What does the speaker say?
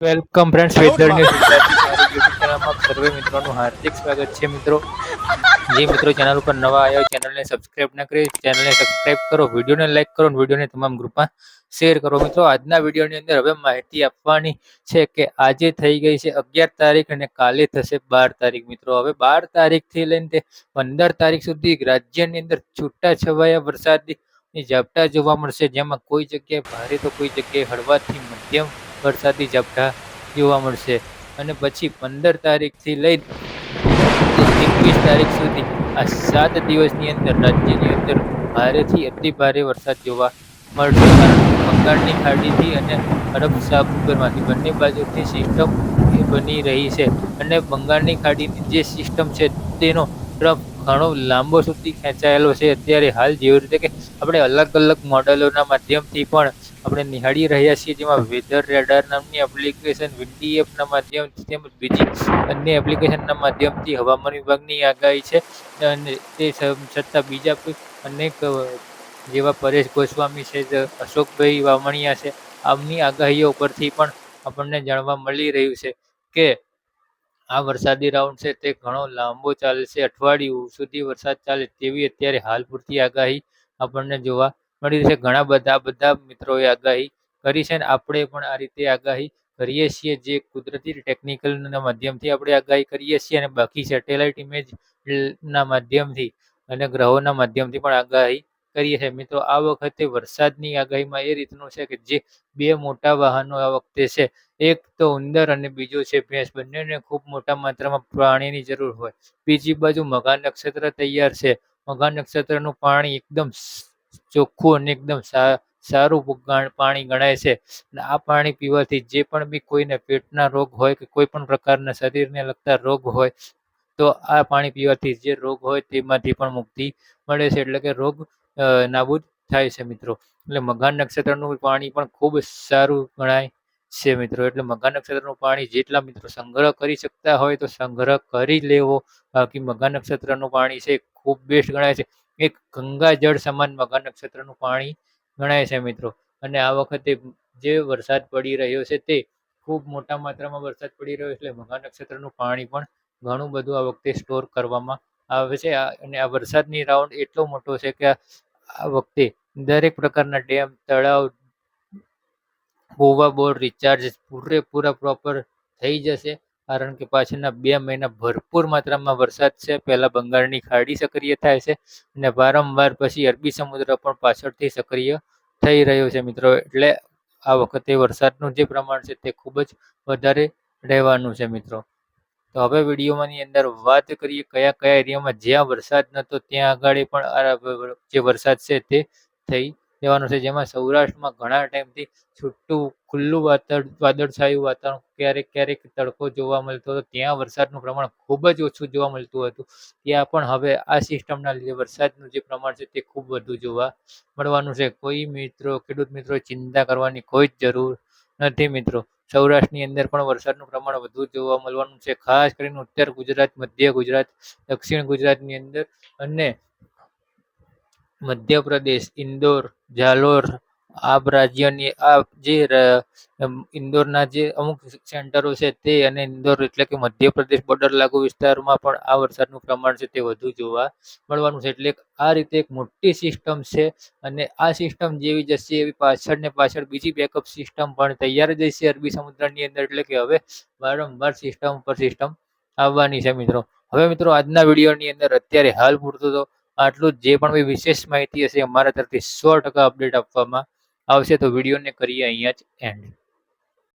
Welcome friends weather news Gujarati મારી YouTube ચેનલમાં સર્વે મિત્રોનું હાર્દિક સ્વાગત છે મિત્રો. જે મિત્રો ચેનલ ઉપર નવા આવ્યા હોય ચેનલને સબસ્ક્રાઇબ ના કરી ચેનલને સબસ્ક્રાઇબ કરો વિડીયોને લાઇક કરો અને વિડીયોને તમામ ગ્રુપમાં શેર કરો. મિત્રો આજના વિડીયોની અંદર હવે માહિતી આપવાની છે કે આજે થઈ ગઈ છે અગિયાર તારીખ અને કાલે થશે બાર તારીખ. મિત્રો હવે બાર તારીખથી લઈને તે પંદર તારીખ સુધી રાજ્યની અંદર છૂટા છવાયા વરસાદની ઝાપટા જોવા મળશે. જેમાં કોઈ જગ્યાએ ભારે તો કોઈ જગ્યાએ હળવાથી મધ્યમ વરસાદી ઝાપટા જોવા મળશે અને પછી પંદર તારીખથી લઈ એકવીસ તારીખ સુધી આ સાત દિવસની અંદર, રાજ્યની અંદર ભારેથી અતિ ભારે વરસાદ જોવા મળશે. કારણ બંગાળની ખાડીથી અને અરબ સાગરમાંથી બંને બાજુથી સિસ્ટમ બની રહી છે. અને બંગાળની ખાડીની જે સિસ્ટમ છે તેનો ટ્રફ ઘણો લાંબો સુધી ખેંચાયેલો છે. અત્યારે હાલ જેવી રીતે કે આપણે અલગ અલગ મોડલોના માધ્યમથી પણ આપણે નિહાળી રહ્યા છીએ. જેમાં વેધર રેડાર નામની એપ્લિકેશન વિન્ડી એપના માધ્યમથી તેમજ બીજી અન્ય એપ્લિકેશનના માધ્યમથી હવામાન વિભાગની આગાહી છે. અને તે છતાં બીજા અનેક જેવા પરેશ ગોસ્વામી છે અશોકભાઈ વામણિયા છે. આમની આગાહીઓ પરથી પણ આપણને જાણવા મળી રહ્યું છે કે આ વરસાદી રાઉન્ડ છે તે ઘણો લાંબો ચાલશે અઠવાડિયું સુધી વરસાદ ચાલે તેવી અત્યારે હાલ પૂરતી આગાહી આપણને જોવા મળી છે. ઘણા બધા બધા મિત્રોએ આગાહી કરી છે અને આપણે પણ આ રીતે આગાહી કરીએ છીએ. જે કુદરતી ટેકનિકલના માધ્યમથી આપણે આગાહી કરીએ છીએ અને બાકી સેટેલાઇટ ઇમેજ ના માધ્યમથી અને ગ્રહોના માધ્યમથી પણ આગાહી કરીએ છીએ. મિત્રો, આ વખતે વરસાદની આગાહીમાં એ રીતનું છે કે જે બે મોટા વાહનો આ વખતે છે. એક તો ઉંદર અને બીજો છે ભેંસ. બંનેને ખૂબ મોટા માત્રામાં પાણીની જરૂર હોય. બીજી બાજુ મઘા નક્ષત્ર તૈયાર છે. મઘા નક્ષત્રનું પાણી એકદમ ચોખ્ખું અને એકદમ સારું પાણી ગણાય છે. આ પાણી પીવાથી જે પણ બી કોઈને પેટના રોગ હોય કે કોઈ પણ પ્રકારના શરીરને લગતા રોગ હોય, તો આ પાણી પીવાથી જે રોગ હોય તેમાંથી પણ મુક્તિ મળે છે. એટલે કે રોગ નાબૂદ થાય છે મિત્રો. એટલે મઘા નક્ષત્રનું પાણી પણ ખૂબ સારું ગણાય. છે મિત્રો. એટલે મગા નક્ષત્રનું પાણી જેટલા મિત્રો સંગ્રહ કરી શકતા હોય તો સંગ્રહ કરી લેવો. બાકી મગા નક્ષત્રનું પાણી છે ખૂબ બેસ્ટ ગણાય છે. એક ગંગા જળ સમાન મગા નક્ષત્રનું પાણી ગણાય છે મિત્રો. અને આ વખતે જે વરસાદ પડી રહ્યો છે તે ખૂબ મોટા માત્રામાં વરસાદ પડી રહ્યો એટલે મગા નક્ષત્રનું પાણી પણ ઘણું બધું આ વખતે સ્ટોર કરવામાં આવે છે. અને આ વરસાદની રાઉન્ડ એટલો મોટો છે કે આ વખતે દરેક પ્રકારના ડેમ, તળાવ ગોવા બોર રિચાર્જ પૂરેપૂરા પ્રોપર થઈ જશે. કારણ કે પાછળના બે મહિના ભરપૂર માત્રામાં વરસાદ છે. પહેલાં બંગાળની ખાડી સક્રિય થાય છે અને વારંવાર પછી અરબી સમુદ્ર પણ પાછળથી સક્રિય થઈ રહ્યો છે મિત્રો. એટલે આ વખતે વરસાદનું જે પ્રમાણ છે તે ખૂબ જ વધારે રહેવાનું છે મિત્રો. તો હવે વિડીયોમાંની અંદર વાત કરીએ કયા કયા એરિયામાં જ્યાં વરસાદ નહોતો ત્યાં આગળ પણ જે વરસાદ છે તે થઈ જવાનું છે. જેમાં સૌરાષ્ટ્રમાં ઘણા ટાઈમથી છૂટું, ખુલ્લું વાદળ, વાદળછાયું વાતાવરણ ક્યારેક ક્યારેક તડકો જોવા મળતો હતો. ત્યાં વરસાદનું પ્રમાણ ખૂબ જ ઓછું જોવા મળતું હતું. ત્યાં પણ હવે આ સિસ્ટમના લીધે વરસાદનું જે પ્રમાણ છે તે ખૂબ વધુ જોવા મળવાનું છે. કોઈ મિત્રો, ખેડૂત મિત્રો, ચિંતા કરવાની કોઈ જ જરૂર નથી મિત્રો. સૌરાષ્ટ્રની અંદર પણ વરસાદનું પ્રમાણ વધુ જોવા મળવાનું છે. ખાસ કરીને ઉત્તર ગુજરાત, મધ્ય ગુજરાત, દક્ષિણ ગુજરાતની અંદર અને મધ્યપ્રદેશ, ઇન્દોર, જાલોર આ રાજ્યની આ જે ઇન્દોરના જે અમુક સેન્ટરો છે તે અને ઇન્દોર એટલે કે મધ્યપ્રદેશ બોર્ડર લાગુ વિસ્તારમાં પણ આ વરસાદનું પ્રમાણ છે તે વધુ જોવા મળવાનું છે. એટલે આ રીતે એક મોટી સિસ્ટમ છે અને આ સિસ્ટમ જેવી જશે એવી પાછળ ને પાછળ બીજી બેકઅપ સિસ્ટમ પણ તૈયાર જ છે અરબી સમુદ્રની અંદર. એટલે કે હવે વારંવાર સિસ્ટમ પર સિસ્ટમ આવવાની છે મિત્રો. હવે મિત્રો આજના વિડીયોની અંદર અત્યારે હાલ પૂરતું તો આટલું જે પણ વિશેષ માહિતી હશે અમારા તરફથી સો ટકા અપડેટ આપવામાં આવશે તો વિડીયોને કરીએ અહીંયા જ એન્ડ